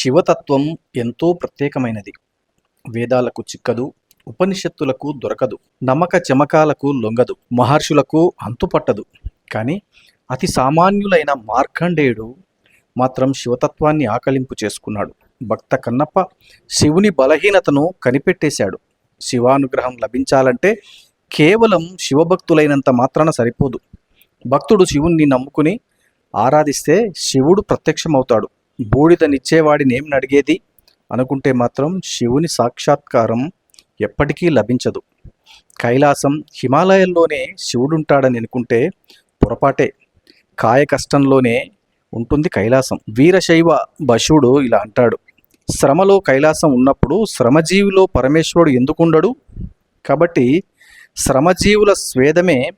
శివతత్వం ఎంతో ప్రత్యేకమైనది. వేదాలకు చిక్కదు ఉపనిషత్తులకు దొరకదు నమ్మక చమకాలకు లొంగదు మహర్షులకు అంతుపట్టదు. కానీ అతి సామాన్యులైన మార్కండేయుడు మాత్రం శివతత్వాన్ని ఆకలింపు చేసుకున్నాడు. భక్త కన్నప్ప శివుని బలహీనతను కనిపెట్టేశాడు. శివానుగ్రహం లభించాలంటే కేవలం శివభక్తులైనంత మాత్రాన సరిపోదు. భక్తుడు శివుణ్ణి నమ్ముకుని ఆరాధిస్తే శివుడు ప్రత్యక్షమవుతాడు. బూడిదనిచ్చేవాడిని ఏం అడిగేది అనుకుంటే మాత్రం శివుని సాక్షాత్కారం ఎప్పటికీ లభించదు. కైలాసం హిమాలయంలోనే శివుడుంటాడని అనుకుంటే పొరపాటే. కాయ కష్టంలోనే ఉంటుంది కైలాసం. వీరశైవ బశువుడు ఇలా అంటాడు. శ్రమలో కైలాసం ఉన్నప్పుడు శ్రమజీవిలో పరమేశ్వరుడు ఎందుకుండడు? కాబట్టి శ్రమజీవుల స్వేదమే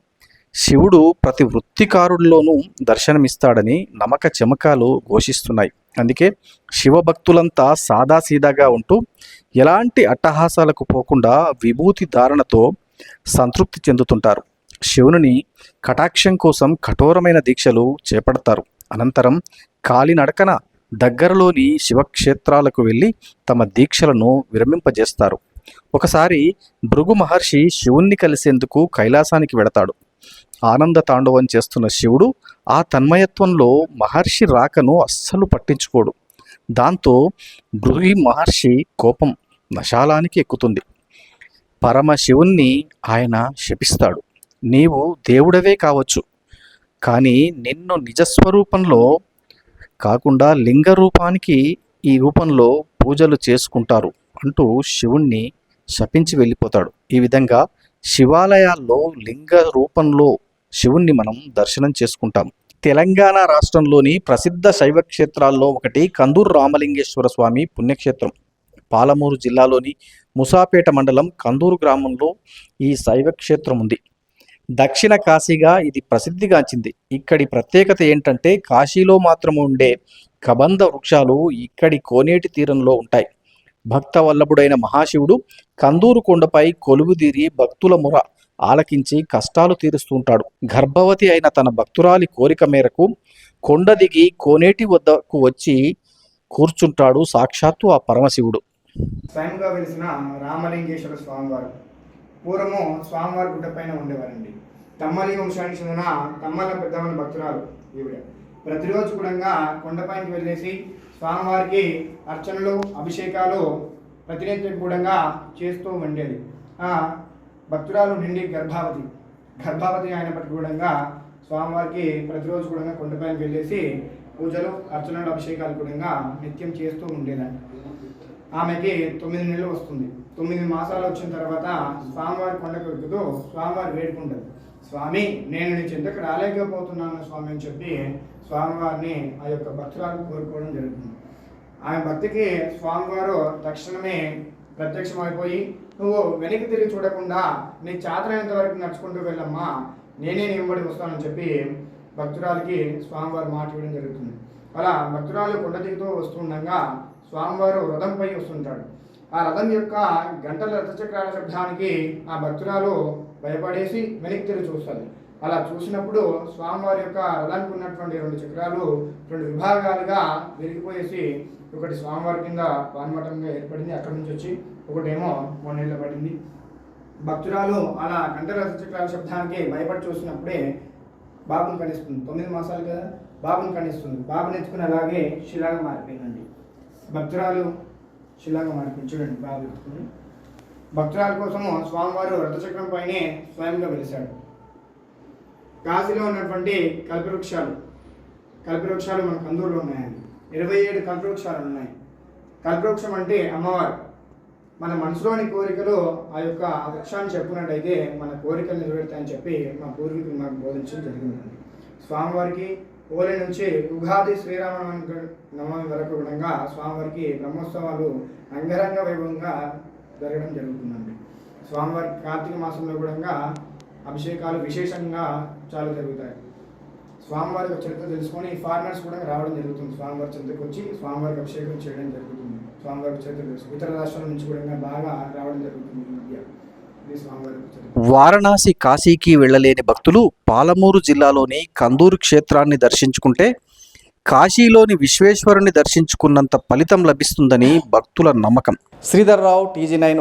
శివుడు ప్రతి వృత్తికారుల్లోనూ దర్శనమిస్తాడని నమ్మక చమకాలు ఘోషిస్తున్నాయి. అందుకే శివభక్తులంతా సాదాసీదాగా ఉంటూ ఎలాంటి అట్టహాసాలకు పోకుండా విభూతి ధారణతో సంతృప్తి చెందుతుంటారు. శివుని కటాక్షం కోసం కఠోరమైన దీక్షలు చేపడతారు. అనంతరం కాలినడకన దగ్గరలోని శివక్షేత్రాలకు వెళ్ళి తమ దీక్షలను విరమింపజేస్తారు. ఒకసారి భృగు మహర్షి శివుణ్ణి కలిసేందుకు కైలాసానికి వెడతాడు. ఆనంద తాండవం చేస్తున్న శివుడు ఆ తన్మయత్వంలో మహర్షి రాకను అస్సలు పట్టించుకోడు. దాంతో గృహి మహర్షి కోపం నశాలానికి ఎక్కుతుంది. పరమశివుణ్ణి ఆయన శపిస్తాడు. నీవు దేవుడవే కావచ్చు. కానీ నిన్ను నిజస్వరూపంలో కాకుండా లింగ రూపానికి ఈ రూపంలో పూజలు చేసుకుంటారు అంటూ శివుణ్ణి శపించి వెళ్ళిపోతాడు. ఈ విధంగా శివాలయాల్లో లింగ రూపంలో శివుణ్ణి మనం దర్శనం చేసుకుంటాం. తెలంగాణ రాష్ట్రంలోని ప్రసిద్ధ శైవ క్షేత్రాల్లో ఒకటి కందూరు రామలింగేశ్వర స్వామి పుణ్యక్షేత్రం. పాలమూరు జిల్లాలోని ముసాపేట మండలం కందూరు గ్రామంలో ఈ శైవ క్షేత్రం ఉంది. దక్షిణ కాశీగా ఇది ప్రసిద్ధిగాంచింది. ఇక్కడి ప్రత్యేకత ఏంటంటే కాశీలో మాత్రం ఉండే కబంధ వృక్షాలు ఇక్కడి కోనేటి తీరంలో ఉంటాయి. భక్త వల్లభుడైన మహాశివుడు కందూరు కొండపై కొలువుదీరి భక్తుల ముర ఆలకించి కష్టాలు తీరుస్తుంటాడు. గర్భవతి అయిన తన భక్తురాలి కోరిక మేరకు కొండ దిగి కోనేటి వద్దకు వచ్చి కూర్చుంటాడు సాక్షాత్తు ఆ పరమశివుడు. స్వయంగా వెలిసిన రామలింగేశ్వర స్వామివారు. పూర్వము స్వామివారి గుడ్డ పైన ఉండేవారండి. తమ్మలి వంశానికి చెందిన తమ్మల పెద్దమని భక్తురాలు ఈవిడ. ప్రతిరోజు కూడా కొండపైకి వెళ్ళేసి స్వామివారికి అర్చనలు అభిషేకాలు ప్రతినిత్యం కూడా చేస్తూ ఉండేది. భక్తురాలు నిండి గర్భావతి. గర్భావతి అయినప్పటికీ కూడా స్వామివారికి ప్రతిరోజు కూడా కొండపైకి వెళ్ళేసి పూజలు అర్చనలు అభిషేకాలు కూడా నిత్యం చేస్తూ ఉండేదండి. ఆమెకి తొమ్మిది నెలలు వస్తుంది. తొమ్మిది మాసాలు వచ్చిన తర్వాత స్వామివారి కొండకు ఎక్కుతూ స్వామివారి వేడుకుంటుంది స్వామి నేను నీ చింతకు రాలేకపోతున్నాను స్వామి అని చెప్పి స్వామివారిని ఆ యొక్క భక్తురాలు కోరుకోవడం జరుగుతుంది. ఆమె భక్తికి స్వామివారు తక్షణమే ప్రత్యక్షమైపోయి నువ్వు వెనక్కి తిరిగి చూడకుండా నీ చాతనైనంత వరకు నడుచుకుంటూ వెళ్ళమ్మా? నేనే నీ వెంబడి వస్తానని చెప్పి భక్తురాలకి స్వామివారు మాట ఇవ్వడం జరుగుతుంది. అలా భక్తురాలు కొండ దిగుతూ వస్తుండగా స్వామివారు రథంపై వస్తుంటాడు. ఆ రథం యొక్క గంటల రథచక్రాల శబ్దానికి ఆ భక్తురాలు భయపడేసి వెనక్కి తిరిగి చూస్తుంది. అలా చూసినప్పుడు స్వామివారి యొక్క రథానికి ఉన్నటువంటి రెండు చక్రాలు రెండు విభాగాలుగా విరిగిపోయేసి ఒకటి స్వామివారి కింద వాన్మఠంగా ఏర్పడింది అక్కడి నుంచి వచ్చి ఒకటేమో మూడేళ్ళ పడింది భక్తురాలు అలా గంటల రథచక్రాల శబ్దానికి భయపడి చూసినప్పుడే బాబుని కనిస్తుంది. తొమ్మిది మాసాలు కదా బాబుని కనిస్తుంది. బాబుని ఎత్తుకుని అలాగే శిలాగా మారిపోయిందండి. భక్తురాలు శిలాగా మారిపోయింది. చూడండి బాబు ఎత్తుకుని భక్తురాల కోసము స్వామివారు రథచక్రం పైనే స్వయంగా వెలిశాడు కాశీలో ఉన్నటువంటి కల్పవృక్షాలు. కల్పవృక్షాలు మన కందూరులో ఉన్నాయండి. ఇరవై ఏడు కల్పవృక్షాలు ఉన్నాయి. కల్పవృక్షం అంటే అమ్మవారు. మన మనసులోని కోరికలు ఆ యొక్క వృక్షాన్ని చెప్పుకున్నట్టయితే మన కోరికలు నెరవేరుతాయని చెప్పి మా పూర్వీకులు మాకు బోధించడం జరిగిందండి. స్వామివారికి హోలీ నుంచి ఉగాది శ్రీరామ నవమి వరకు కూడా స్వామివారికి బ్రహ్మోత్సవాలు అంగరంగ వైభవంగా జరగడం జరుగుతుందండి. స్వామివారికి కార్తీక మాసంలో కూడా అభిషేకాలు విశేషంగా చాలా జరుగుతాయి. స్వామివారి చరిత్ర తెలుసుకొని ఫారినర్స్ కూడా రావడం జరుగుతుంది. స్వామివారి చరిత్రకు వచ్చి స్వామివారికి అభిషేకం చేయడం జరుగుతుంది. స్వామివారి చరిత్ర తెలుసు ఇతర రాష్ట్రాల నుంచి కూడా బాగా రావడం జరుగుతుంది ఈ మధ్య. వారణాసి కాశీకి వెళ్ళలేని భక్తులు పాలమూరు జిల్లాలోని కందూరు క్షేత్రాన్ని దర్శించుకుంటే కాశీలోని విశ్వేశ్వరుని దర్శించుకున్నంత ఫలితం లభిస్తుందని భక్తుల నమ్మకం. Sridhar Rao TG nine